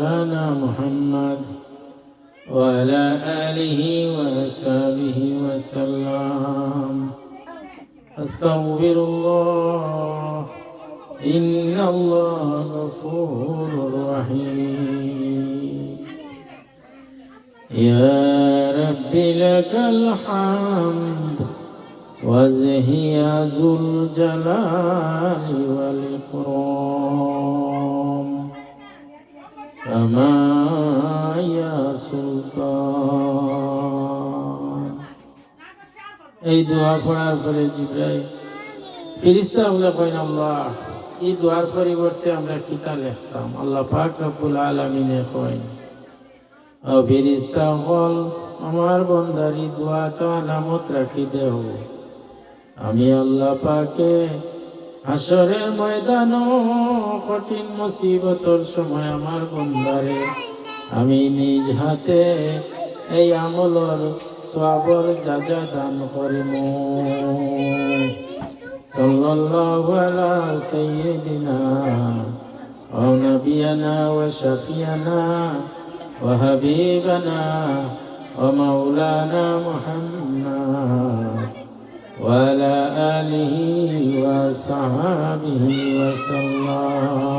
مولانا محمد وعلى آله وصحبه وسلم. أستغفر الله إن الله غفور رحيم. يا رب لك الحمد. وزهي ذو الجلال والإكرام. كما يا سلطان এই দোয়া পড়ার পরে জিব্রাইল ফিরিস্তা বলে কইন আল্লাহ এই দোয়ার পরিবর্তে আমরা কিতা লিখতাম আল্লাহ পাক রব্বুল আলামিনে কইন ও ফিরিস্তা হল আমার বন্দারি দোয়া তো নামত রাখি দেও আমি আল্লাহ পাকে হাসরের ময়দান কঠিন মুসিবতর সময় আমার বন্দারে আমি নিজ হাতে এই আমলর সবর যাজা দান করিম। সাল্লাল্লাহু আলা সাইয়্যিদিনা হাবিবানা وعلى آله وصحبه وسلم.